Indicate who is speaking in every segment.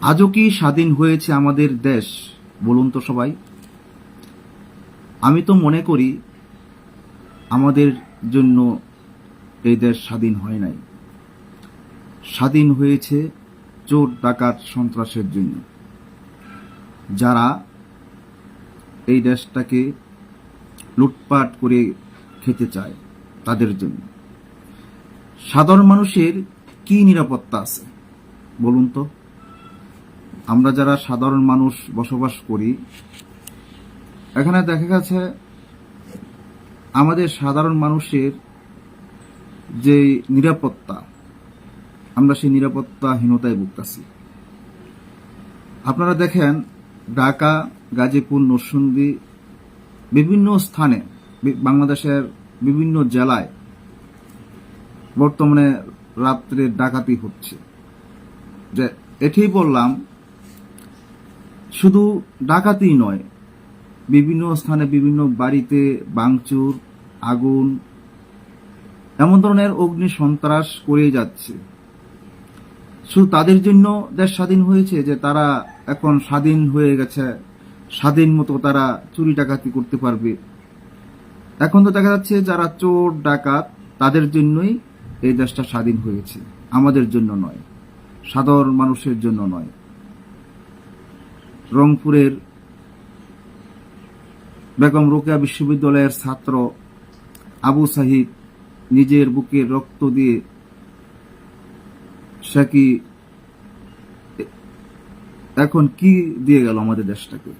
Speaker 1: আজও কি স্বাধীন হয়েছে আমাদের দেশ? বলুন তো সবাই। আমি তো মনে করি আমাদের জন্য এই দেশ স্বাধীন হয় নাই। স্বাধীন হয়েছে চোর, ডাকাত, সন্ত্রাসের জন্য। যারা এই দেশটাকে লুটপাট করে খেতে চায়, তাদের জন্য। সাধারণ মানুষের কি নিরাপত্তা আছে? বলুন তো। আমরা যারা সাধারণ মানুষ বসবাস করি, এখানে দেখা গেছে আমাদের সাধারণ মানুষের যে নিরাপত্তা, আমরা সেই নিরাপত্তাহীনতায় ভুগতেছি। আপনারা দেখেন, ঢাকা, গাজীপুর, নরসিংদী, বিভিন্ন স্থানে, বাংলাদেশের বিভিন্ন জেলায় বর্তমানে রাত্রে ডাকাতি হচ্ছে। যে এটি বললাম শুধু ডাকাতি নয়, বিভিন্ন স্থানে বিভিন্ন বাড়িতে বাংচুর আগুন, এমন ধরনের অগ্নি সন্ত্রাস করে যাচ্ছে। শুধু তাদের জন্য দেশ স্বাধীন হয়েছে যে তারা এখন স্বাধীন হয়ে গেছে, স্বাধীন মতো তারা চুরি ডাকাতি করতে পারবে। এখন তো দেখা যাচ্ছে যারা চোর, ডাকাত, তাদের জন্যই এই দেশটা স্বাধীন হয়েছে। আমাদের জন্য নয়, সাধারণ মানুষের জন্য নয়। রংপুরের বেগম রোকেয়া বিশ্ববিদ্যালয়ের ছাত্র আবু সাহিদ নিজের বুকে রক্ত দিয়ে সে কি এখন কি দিয়ে গেল আমাদের দেশটাকে?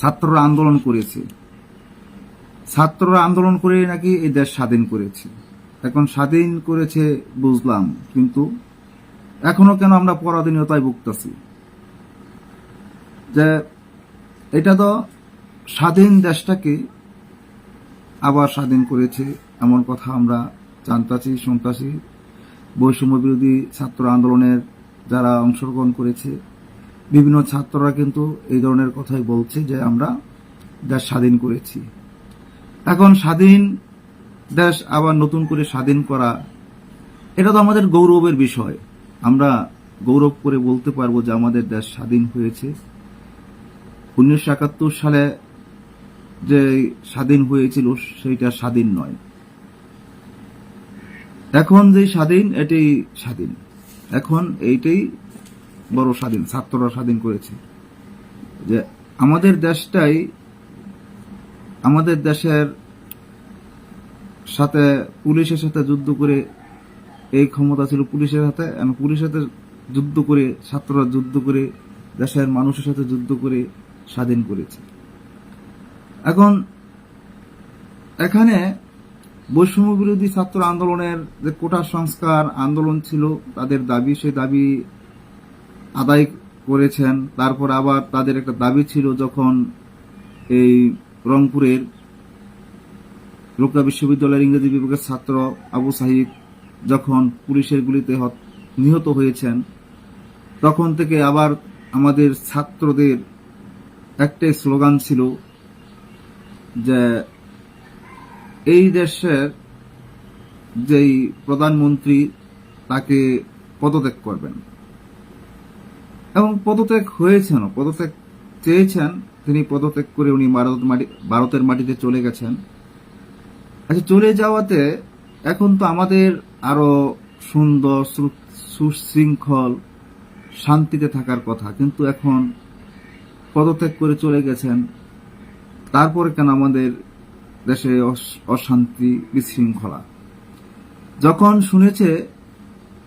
Speaker 1: ছাত্ররা আন্দোলন করেছে। ছাত্ররা আন্দোলন করে নাকি এই দেশ স্বাধীন করেছে? এখন স্বাধীন করেছে বুঝলাম, কিন্তু এখনও কেন আমরা পরাধীনতায় ভুগতেছি? যে এটা তো স্বাধীন দেশটাকে আবার স্বাধীন করেছে, এমন কথা আমরা জানতাছি, শুনতাছি। বৈষম্য বিরোধী ছাত্র আন্দোলনের যারা অংশগ্রহণ করেছে, বিভিন্ন ছাত্ররা কিন্তু এই ধরনের কথাই বলছে যে আমরা দেশ স্বাধীন করেছি। এখন স্বাধীন দেশ আবার নতুন করে স্বাধীন করা, এটা তো আমাদের গৌরবের বিষয়। আমরা গৌরব করে বলতে পারব যে আমাদের দেশ স্বাধীন হয়েছে। উনিশশো একাত্তর সালে যে স্বাধীন হয়েছিল, সেইটা স্বাধীন নয়। এখন যে স্বাধীন, এটাই স্বাধীন। এখন এইটাই বড় স্বাধীন, ছাত্ররা স্বাধীন করেছে। যে আমাদের দেশটাই, আমাদের দেশের সাথে, পুলিশের সাথে যুদ্ধ করে এই ক্ষমতা ছিল পুলিশের হাতে এখন পুলিশের সাথে যুদ্ধ করে, ছাত্ররা যুদ্ধ করে, দেশের মানুষের সাথে যুদ্ধ করে স্বাধীন করেছে। এখন এখানে বৈষম্য বিরোধী ছাত্র আন্দোলনের যে কোটা সংস্কার আন্দোলন ছিল, তাদের দাবি, সেই দাবি আদায় করেছেন। তারপর আবার তাদের একটা দাবি ছিল যখন এই রংপুরের রোকরা বিশ্ববিদ্যালয়ের ইংরেজি বিভাগের ছাত্র আবু সাহিদ যখন পুলিশের গুলিতে হত- নিহত হয়েছেন, তখন থেকে আবার আমাদের ছাত্রদের একটাই স্লোগান ছিল যে এই দেশের যেই প্রধানমন্ত্রী তাকে পদত্যাগ করবেন। এবং পদত্যাগ হয়েছেন পদত্যাগ চেয়েছেন, তিনি পদত্যাগ করে উনি ভারত মাটি, ভারতের মাটিতে চলে গেছেন। আচ্ছা চলে যাওয়াতে এখন তো আমাদের আরও সুন্দর সুশৃঙ্খল শান্তিতে থাকার কথা, কিন্তু এখন পদত্যাগ করে চলে গেছেন। তারপরে কেন আমাদের দেশে অশান্তি বিশৃঙ্খলা? যখন শুনেছে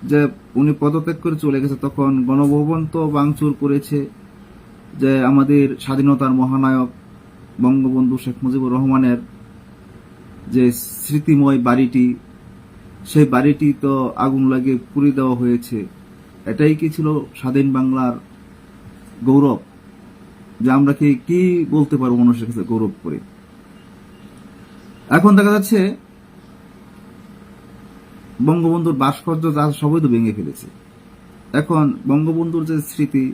Speaker 1: যে উনি পদত্যাগ করে চলে গেছে, তখন গণভবন তো বাংচুর করেছে যে আমাদের স্বাধীনতার মহানায়ক বঙ্গবন্ধু শেখ মুজিবুর রহমানের যে স্মৃতিময় বাড়িটি, সেই বাড়িটি তো আগুন লাগিয়ে পুড়িয়ে দেওয়া হয়েছে। এটাই কি ছিল স্বাধীন বাংলার গৌরব? যে আমরা কি কি বলতে পারব মানুষের কাছে গৌরব করে? এখন দেখা যাচ্ছে বঙ্গবন্ধুর ভাস্কর্য যা সবই তো ভেঙে ফেলেছে। এখন বঙ্গবন্ধুর যে স্মৃতি,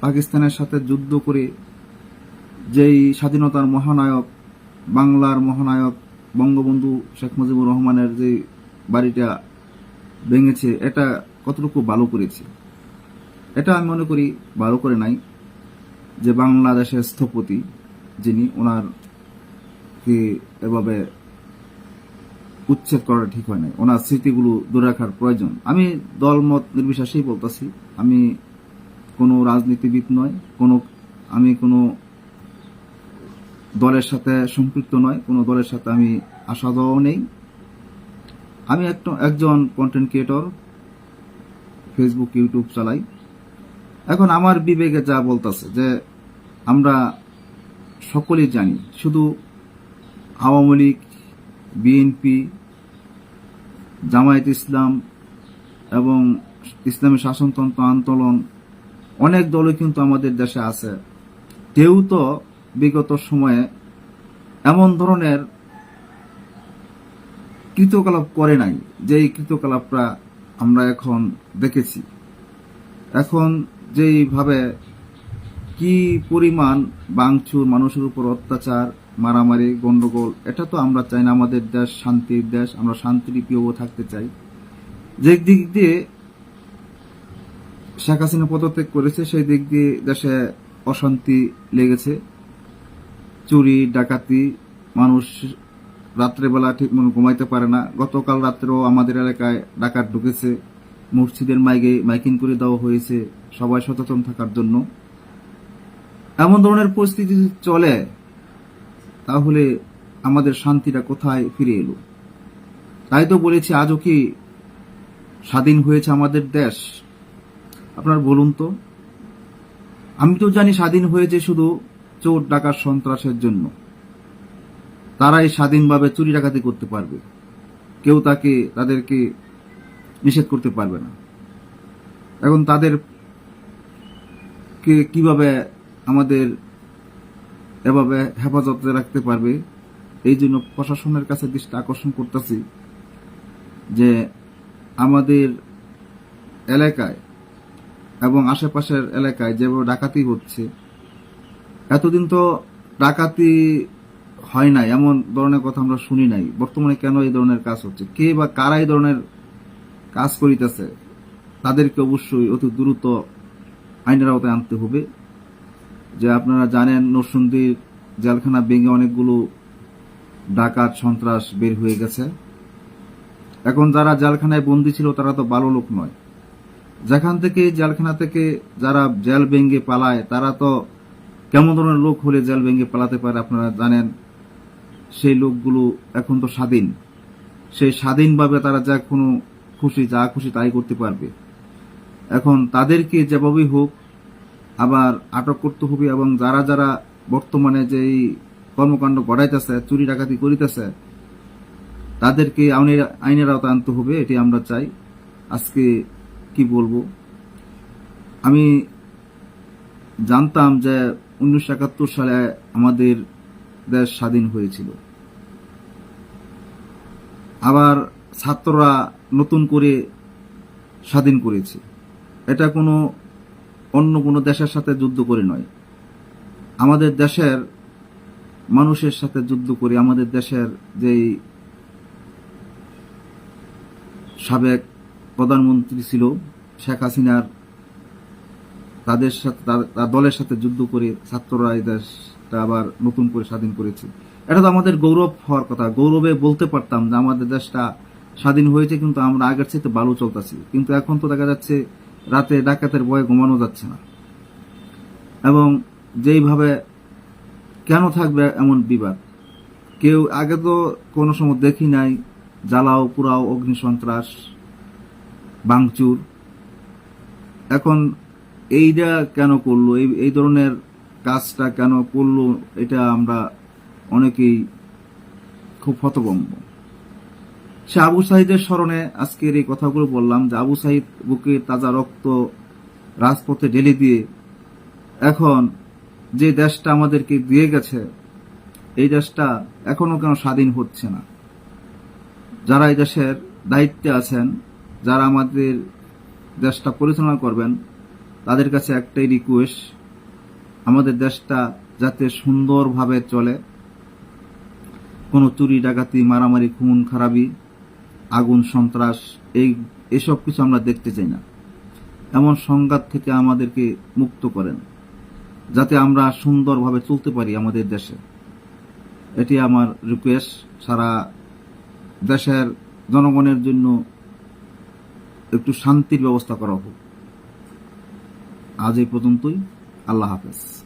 Speaker 1: পাকিস্তানের সাথে যুদ্ধ করে যেই স্বাধীনতার মহানায়ক, বাংলার মহানায়ক বঙ্গবন্ধু শেখ মুজিবুর রহমানের যে বাড়িটা ভেঙেছে, এটা কতটুকু ভালো করেছে? এটা আমি মনে করি ভালো করে নাই। যে বাংলাদেশের স্থপতি, যিনি ওনার কি এভাবে উচ্ছেদ করাটা ঠিক হয় নাই। ওনার স্মৃতিগুলো দূরে রাখার প্রয়োজন। আমি দলমত নির্বিশ্বাসেই বলতেছি, আমি কোনো রাজনীতিবিদ নয়, কোনো, আমি কোনো দলের সাথে সম্পৃক্ত নয়, কোনো দলের সাথে আমি আসা আসাদও নেই। আমি একজন কন্টেন্ট ক্রিয়েটর ফেসবুক ইউটিউব চালাই। এখন আমার বিবেকে যা বলতেছে যে আমরা সকলেই জানি, শুধু আওয়ামী লীগ, বিএনপি, জামায়াত ইসলাম এবং ইসলামী শাসনতন্ত্র আন্দোলন অনেক দলই কিন্তু আমাদের দেশে আছে। কেউ তো বিগত সময়ে এমন ধরনের কৃতকলাপ করে নাই যে এই কৃতকলাপটা আমরা এখন দেখেছি। এখন যেইভাবে কি পরিমাণ বাংচুর মানুষের উপর অত্যাচার, মারামারি, গন্ডগোল, এটা তো আমরা চাই না। আমাদের দেশ শান্তির দেশ, আমরা শান্তিপ্রিয় থাকতে চাই। যে দিক দিয়ে শেখ হাসিনা পদত্যাগ করেছে, সেই দিক দিয়ে দেশে অশান্তি লেগেছে। চুরি, ডাকাতি, মানুষ রাত্রেবেলা ঠিক মতো ঘুমাইতে পারে না। গতকাল রাত্রেও আমাদের এলাকায় ডাকাত ঢুকেছে, মসজিদের মাইকে মাইকিং করে দেওয়া হয়েছে। সবাই সচেতন থাকার জন্য। এমন ধরনের পরিস্থিতি চলে, তাহলে আমাদের শান্তিটা কোথায় ফিরে এলো? তাই তো বলেছি, আজও কি স্বাধীন হয়েছে আমাদের দেশ? আপনার বলুন তো। আমি তো জানি স্বাধীন হয়েছে শুধু চোর, ডাকাত, সন্ত্রাসের জন্য। তারাই স্বাধীনভাবে চুরি ডাকাতি করতে পারবে। কেউ তাকে, তাদেরকে নিষেধ করতে পারবে না। এখন তাদের কে কীভাবে আমাদের এভাবে হেফাজতে রাখতে পারবে? এই জন্য প্রশাসনের কাছে দৃষ্টি আকর্ষণ করতেছি যে আমাদের এলাকায় এবং আশেপাশের এলাকায় যেভাবে ডাকাতি হচ্ছে, এতদিন তো ডাকাতি হয় নাই, এমন ধরনের কথা আমরা শুনি নাই। বর্তমানে কেন এই ধরনের কাজ হচ্ছে? কে বা কারা এই ধরনের কাজ করিতেছে? তাদেরকে অবশ্যই অতি দ্রুত আইনের আওতায় আনতে হবে। যে আপনারা জানেন নরসুন্দির জেলখানা ভেঙে অনেকগুলো ডাকাত, সন্ত্রাস বের হয়ে গেছে। এখন যারা জেলখানায় বন্দি ছিল, তারা তো ভালো লোক নয়। যেখান থেকে জেলখানা থেকে যারা জেল ভেঙে পালায়, তারা তো কেমন ধরনের লোক হলে জেল ভেঙে পালাতে পারে, আপনারা জানেন। সেই লোকগুলো এখন তো স্বাধীন। সেই স্বাধীনভাবে তারা যা কোনো খুশি, যা খুশি তাই করতে পারবে। এখন তাদেরকে যেভাবেই হোক আবার আটক করতে হবে এবং যারা যারা বর্তমানে যে এই কর্মকাণ্ড ঘটাইতেছে চুরি ডাকাতি করিতেছে, তাদেরকে আইনের আইনের আওতায় আনতে হবে, এটি আমরা চাই। আজকে কি বলব? আমি জানতাম যে উনিশশো একাত্তর সালে আমাদের দেশ স্বাধীন হয়েছিল। আবার ছাত্ররা নতুন করে স্বাধীন করেছে। এটা কোনো অন্য কোনো দেশের সাথে যুদ্ধ করে নয়। আমাদের দেশের মানুষের সাথে যুদ্ধ করে, আমাদের দেশের যেই সাবেক প্রধানমন্ত্রী ছিল, শেখ হাসিনার, তাদের সাথে, তার- দলের সাথে যুদ্ধ করে ছাত্ররা এই দেশটা আবার নতুন করে স্বাধীন করেছে। এটা তো আমাদের গৌরব হওয়ার কথা। গৌরবে বলতে পারতাম যে আমাদের দেশটা স্বাধীন হয়েছে, কিন্তু আমরা আগের চাইতে ভালো চলতেছি। কিন্তু এখন তো দেখা যাচ্ছে রাতে ডাকাতের ভয়ে ঘুমানো যাচ্ছে না। এবং যেইভাবে কেন থাকবে এমন বিবাদ। কেউ আগে তো কোনো সময় দেখি নাই, জ্বালাও পুরাও অগ্নি সন্ত্রাস বাংচুর এখন এইটা কেন করল? এই এই ধরনের কাজটা কেন করল? এটা আমরা অনেকেই খুব হতভম্ব। সে আবু সাহিদের স্মরণে আজকের এই কথাগুলো বললাম যে আবু সাহিদ বুকে তাজা রক্ত রাজপথে ঢেলে দিয়ে এখন যে দেশটা আমাদেরকে দিয়ে গেছে, এই দেশটা এখনও কেন স্বাধীন হচ্ছে না? যারা এই দেশের দায়িত্বে আছেন, যারা আমাদের দেশটা পরিচালনা করবেন, তাদের কাছে একটাই রিকোয়েস্ট আমাদের দেশটা যাতে সুন্দরভাবে চলে। কোনো চুরি ডাকাতি, মারামারি, খুন, খারাপি আগুন, সন্ত্রাস, এই, এসব কিছু আমরা দেখতে চাই না। এমন সংঘাত থেকে আমাদেরকে মুক্ত করেন, যাতে আমরা সুন্দরভাবে চলতে পারি আমাদের দেশে। এটি আমার রিকোয়েস্ট সারা দেশের জনগণের জন্য একটু শান্তির ব্যবস্থা করা হোক। আজ এই পর্যন্তই। আল্লাহ হাফেজ।